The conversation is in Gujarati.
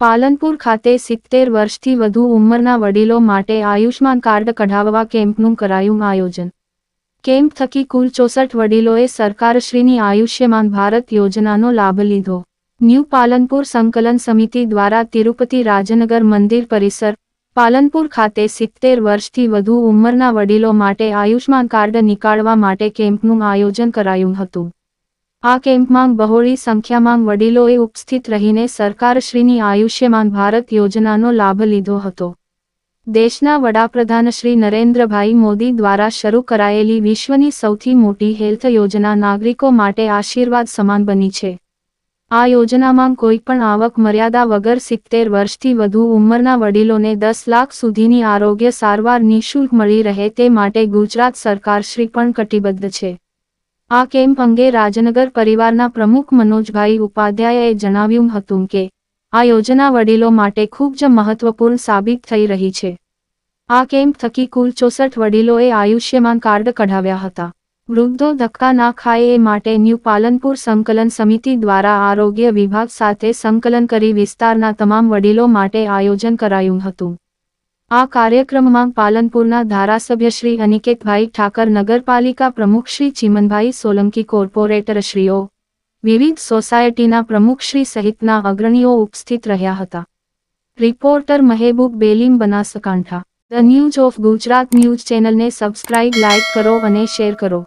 પાલનપુર ખાતે સિત્તેર વર્ષથી વધુ ઉંમરના વડીલો માટે આયુષ્માન કાર્ડ કઢાવવા કેમ્પનું કરાયું આયોજન. કેમ્પ થકી કુલ ચોસઠ વડીલોએ સરકારશ્રીની આયુષ્યમાન ભારત યોજનાનો લાભ લીધો. ન્યૂ પાલનપુર સંકલન સમિતિ દ્વારા તિરુપતિ રાજનગર મંદિર પરિસર, પાલનપુર ખાતે સિત્તેર વર્ષથી વધુ ઉંમરના વડીલો માટે આયુષ્માન કાર્ડ નીકાળવા માટે કેમ્પનું આયોજન કરાયું હતું. આ કેમ્પમાં બહોળી સંખ્યામાં વડીલોએ ઉપસ્થિત રહીને સરકારશ્રીની આયુષ્યમાન ભારત યોજનાનો લાભ લીધો હતો. દેશના વડાપ્રધાન શ્રી નરેન્દ્રભાઈ મોદી દ્વારા શરૂ કરાયેલી વિશ્વની સૌથી મોટી હેલ્થ યોજના નાગરિકો માટે આશીર્વાદ સમાન બની છે. આ યોજનામાં કોઈપણ આવક મર્યાદા વગર સિત્તેર વર્ષથી વધુ ઉંમરના વડીલોને દસ લાખ સુધીની આરોગ્ય સારવાર નિઃશુલ્ક મળી રહે તે માટે ગુજરાત સરકારશ્રી પણ કટિબદ્ધ છે. આ કેમ્પ અંગે રાજનગર પરિવારના પ્રમુખ મનોજભાઈ ઉપાધ્યાયે જણાવ્યું હતું કે, આ યોજના વડીલો માટે ખૂબ જ મહત્વપૂર્ણ સાબિત થઈ રહી છે. આ કેમ્પ થકી કુલ ચોસઠ વડીલોએ આયુષ્યમાન કાર્ડ કઢાવ્યા હતા. વૃદ્ધો ધક્કા ના ખાય એ માટે ન્યૂ પાલનપુર સંકલન સમિતિ દ્વારા આરોગ્ય વિભાગ સાથે સંકલન કરી વિસ્તારના તમામ વડીલો માટે આયોજન કરાયું હતું. આ કાર્યક્રમમાં પાલનપુરના ધારાસભ્ય શ્રી અનિકેતભાઈ ઠાકર, નગરપાલિકા પ્રમુખ શ્રી ચીમનભાઈ સોલંકી કોર્પોરેટરશ્રીઓ વિવિધ સોસાયટીના પ્રમુખશ્રી સહિતના અગ્રણીઓ ઉપસ્થિત રહ્યા હતા. Reporter Mehboob Belim, Banaskantha. The news of Gujarat news ચેનલને સબસ્ક્રાઇબ, લાઇક કરો અને શેર કરો.